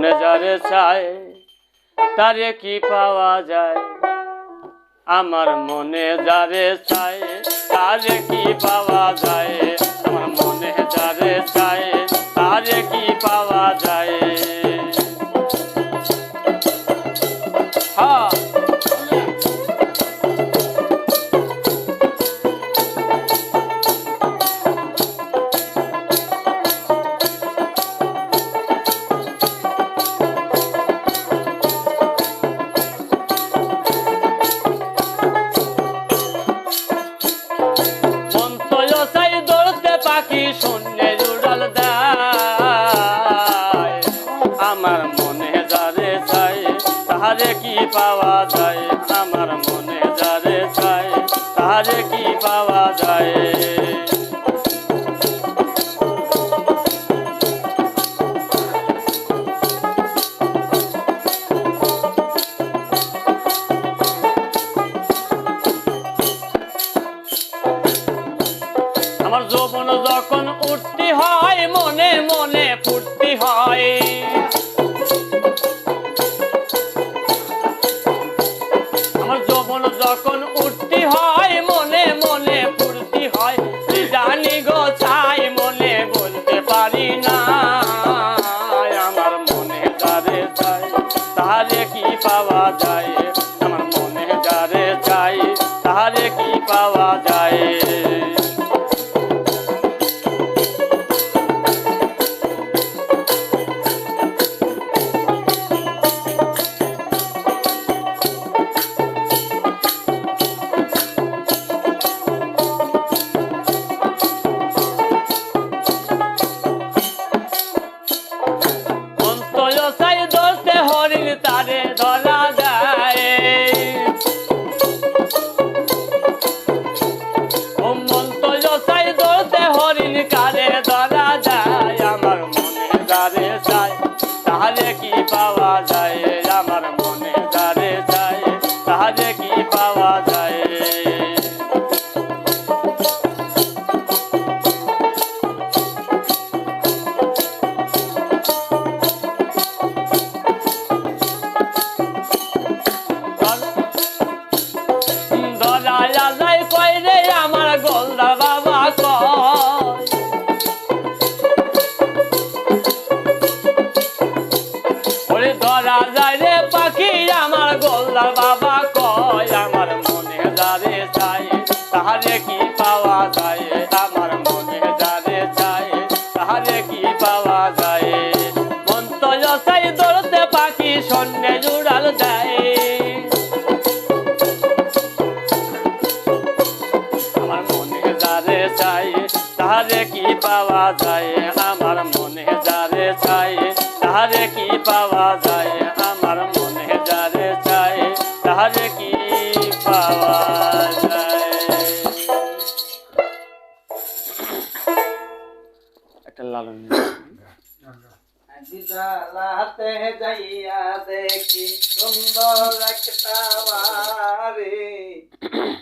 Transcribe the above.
মনে যারে চায়, তারে কি পাওয়া যায়? আমার মনে যারে চায়, তারে কি পাওয়া যায়? আমার মনে যারে চাই, তাহারে কি পাওয়া যায়? আমার মনে যারে চাই, তাহারে কি পাওয়া যায়? আমার যৌবন যখন উঠতে হয় মনে যখন ধরতে হরিণ তারে ধরা যায়। কারে ধরা যায়। আমার মনে যারে যায়, তাহলে কি পাওয়া যায়? কি পাওয়া যায়? মন্তয় দৌড়তে পাখি সন্ধ্যে জুড়াল দেয়। আমার মনে যারে চাই, তাহারে কি পাওয়া যায়? আমার মনে যারে চাই, তাহারে কি পাওয়া যায়? আমার মনে যারে চাই, তাহারে কি একটা লালন যাইয়া দেখি সুন্দর একটা বাড়ি।